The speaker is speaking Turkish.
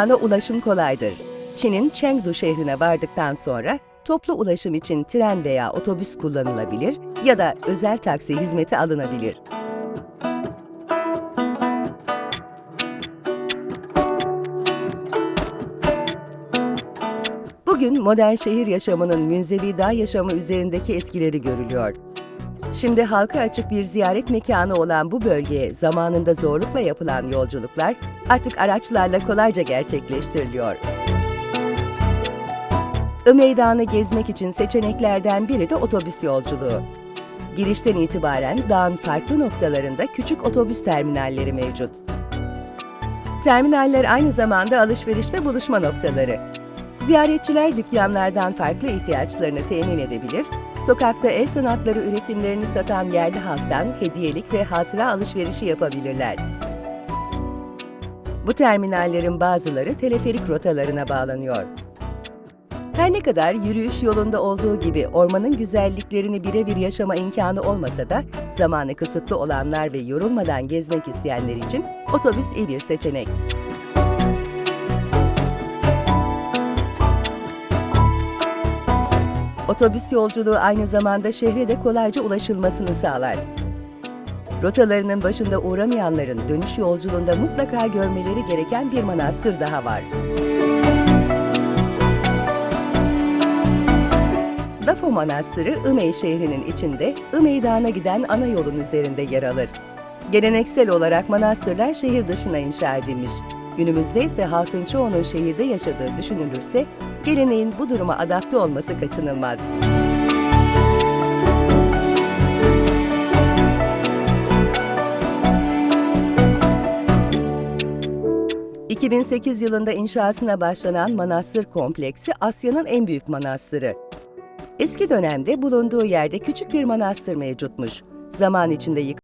mekana ulaşım kolaydır. Çin'in Chengdu şehrine vardıktan sonra toplu ulaşım için tren veya otobüs kullanılabilir ya da özel taksi hizmeti alınabilir. Bugün modern şehir yaşamının münzevi dağ yaşamı üzerindeki etkileri görülüyor. Şimdi halka açık bir ziyaret mekanı olan bu bölgeye zamanında zorlukla yapılan yolculuklar artık araçlarla kolayca gerçekleştiriliyor. I Meydanı gezmek için seçeneklerden biri de otobüs yolculuğu. Girişten itibaren dağın farklı noktalarında küçük otobüs terminalleri mevcut. Terminaller aynı zamanda alışveriş ve buluşma noktaları. Ziyaretçiler dükkanlardan farklı ihtiyaçlarını temin edebilir, sokakta el sanatları üretimlerini satan yerli halktan hediyelik ve hatıra alışverişi yapabilirler. Bu terminallerin bazıları teleferik rotalarına bağlanıyor. Her ne kadar yürüyüş yolunda olduğu gibi ormanın güzelliklerini birebir yaşama imkanı olmasa da zamanı kısıtlı olanlar ve yorulmadan gezmek isteyenler için otobüs iyi bir seçenek. Otobüs yolculuğu aynı zamanda şehre de kolayca ulaşılmasını sağlar. Rotalarının başında uğramayanların dönüş yolculuğunda mutlaka görmeleri gereken bir manastır daha var. Dafo Manastırı Imey şehrinin içinde Imey Dağı'na giden ana yolun üzerinde yer alır. Geleneksel olarak manastırlar şehir dışına inşa edilmiş. Günümüzde ise halkın çoğunun şehirde yaşadığı düşünülürse geleneğin bu duruma adapte olması kaçınılmaz. ...2008 yılında inşasına başlanan manastır kompleksi Asya'nın en büyük manastırı. Eski dönemde bulunduğu yerde küçük bir manastır mevcutmuş. Zaman içinde yıkılıp